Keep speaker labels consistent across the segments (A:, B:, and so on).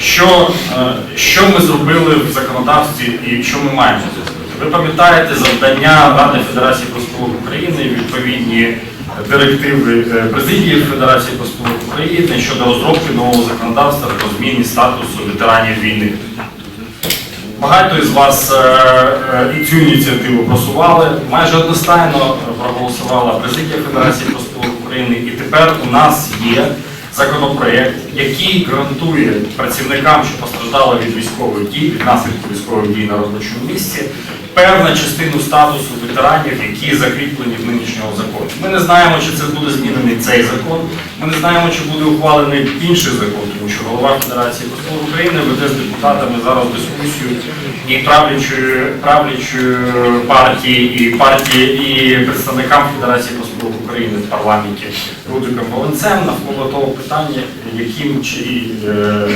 A: Що, е, що ми зробили в законодавстві і що ми маємо зробити? Ви пам'ятаєте завдання Ради Федерації профспілок України, відповідні директиви е, президії Федерації профспілок України щодо розробки нового законодавства про зміні статусу ветеранів війни. Багато із вас е, і цю ініціативу просували. Майже одностайно проголосувала президія Федерації профспілок України, і тепер у нас є законопроект, який гарантує працівникам, що постраждали від військових дій, від наслідку військових дій на робочому місці, певну частину статусу ветеранів, які закріплені в нинішньому законі. Ми не знаємо, чи це буде змінений цей закон. Ми не знаємо, чи буде ухвалений інший закон, тому що голова Федерації профспілок України веде з депутатами зараз дискусію і правлячої, правлячої партії, і партії, і представникам Федерації профспілок України в парламенті Рудиком Волонцем навколо того питання, яким чи е,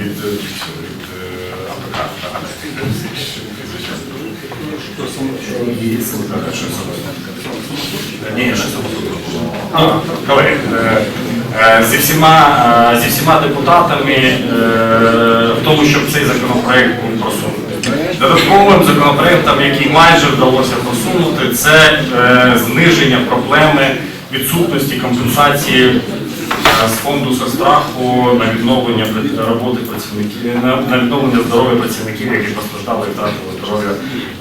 A: від, від, е, АПК. Ні, що це було? Колеги, е, е, зі всіма, е, зі всіма депутатами е, в тому, щоб цей законопроект був просунутий. Додатковим законопроектом, який майже вдалося просунути, це е, зниження проблеми відсутності компенсації е, з фонду соцстраху на відновлення роботи працівників, на відновлення здоров'я працівників, які постраждали втратили здоров'я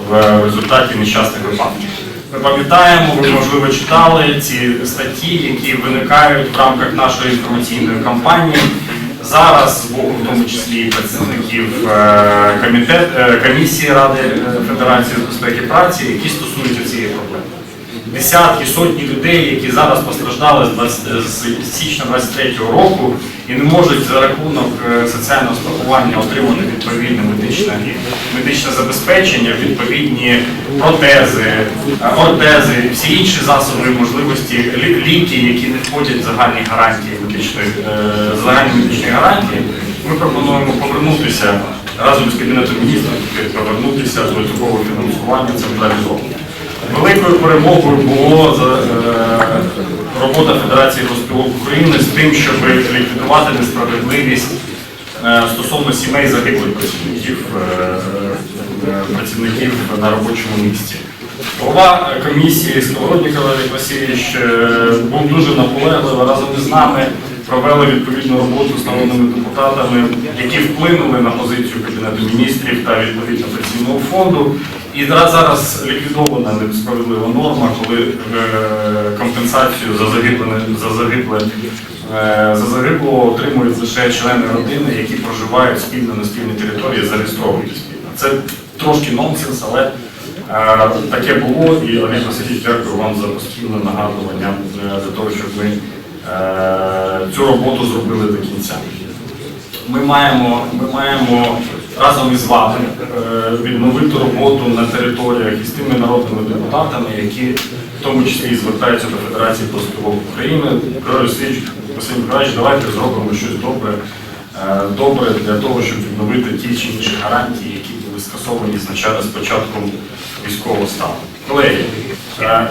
A: в результаті нещасних випадків. Ми пам'ятаємо, ви можливо читали ці статті, які виникають в рамках нашої інформаційної кампанії. Зараз з боку, в тому числі працівників е, комітет, е, комісії Ради е, Федерації з безпеки праці, які стосуються цієї проблеми. Десятки, сотні людей, які зараз постраждали з 20 з січня 23-го року і не можуть за рахунок е, соціального страхування отримати відповідне медичне, медичне забезпечення, відповідні протези, ортези, всі інші засоби можливості, лі- ліки, які не входять в загальні гарантії медичної, е, загальні медичні гарантії. Ми пропонуємо повернутися разом з Кабінетом міністрів повернутися до такого фінансування централізованого. Великою перемогою було за, е, робота Федерації профспілок України з тим, щоб ліквідувати несправедливість е, стосовно сімей загиблих працівників, е, працівників на робочому місці. Голова комісії Сковородніков Олег Васильович був дуже наполегливий разом із нами. Провели відповідну роботу з народними депутатами, які вплинули на позицію Кабінету міністрів та відповідно пенсійного фонду. І зараз- ліквідована несправедлива норма, коли е, компенсацію за загибле, за загибле е, за загиблого отримують лише члени родини, які проживають спільно на спільній території, зареєстровані спільно. Це трошки нонсенс, але е, таке було. І Олег Васильович, дякую вам за постійне нагадування для того, щоб ми цю роботу зробили до кінця. Ми маємо, ми маємо разом із вами е, відновити роботу на територіях із тими народними депутатами, які в тому числі звертаються до Федерації профспілок України. Василь Миколаївич, давайте зробимо щось добре, е, добре для того, щоб відновити ті чи інші гарантії, які були скасовані з початком військового стану. Колеги, е,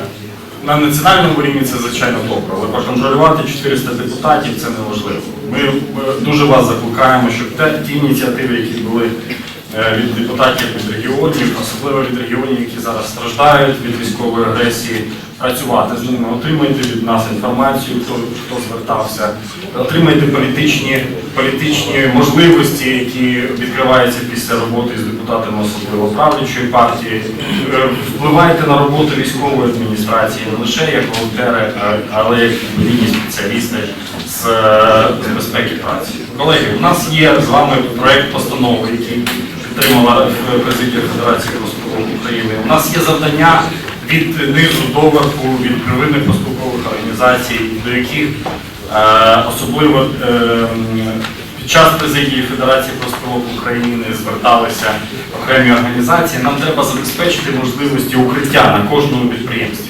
A: на національному рівні це звичайно добре, але проконтролювати 400 депутатів це неможливо. Ми дуже вас закликаємо, щоб ті ініціативи, які були від депутатів від регіонів, особливо від регіонів, які зараз страждають від військової агресії, працювати з ними, отримайте від нас інформацію, хто, хто звертався, отримайте політичні, політичні можливості, які відкриваються після роботи з депутатами, особливо правлячої партії. Е, Впливайте на роботу військової адміністрації не лише як волонтери, але як відповідні спеціалісти з, е, з безпеки праці. Колеги, у нас є з вами проект постанови, який підтримала е, президія Федерації профспілок України. У нас є завдання від низу до верху, від первинних профспілкових організацій, до яких е, особливо е, під час президії Федерації профспілок України зверталися окремі організації. Нам треба забезпечити можливості укриття на кожному підприємстві.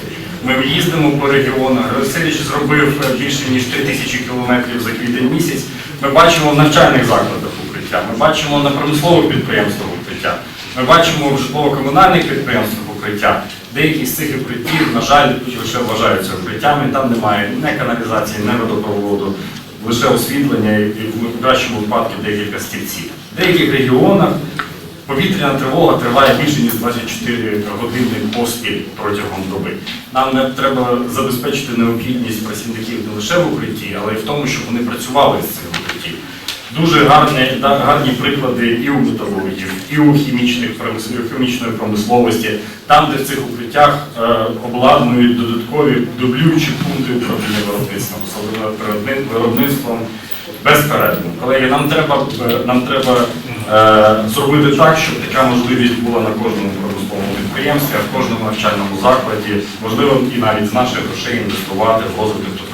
A: Ми їздимо по регіонах. Васильович зробив більше ніж 3 тисячі кілометрів за квітень місяць. Ми бачимо в навчальних закладах укриття, ми бачимо на промислових підприємствах укриття, ми бачимо в житлово-комунальних підприємствах укриття. Деякі з цих укриттів, на жаль, лише вважаються укриттями, там немає ні каналізації, ні водопроводу. лише освітлення і в кращому випадку декілька стільців. В деяких регіонах повітряна тривога триває більше ніж 24 години поспіль протягом доби. Нам не треба забезпечити необхідність працівників не лише в укритті, але й в тому, щоб вони працювали з цих укриттів. Дуже гарні, гарні приклади і у металургів, і у хімічних хімічної промисловості, там, де в цих укриттях е, обладнують додаткові дублюючі пункти управління виробництвом, особливо виробни- виробництвом безперервно. Колеги, нам треба, е, нам треба е, зробити так, щоб така можливість була на кожному промисловому підприємстві, а в кожному навчальному закладі, можливо, і навіть з наших грошей інвестувати в розвиток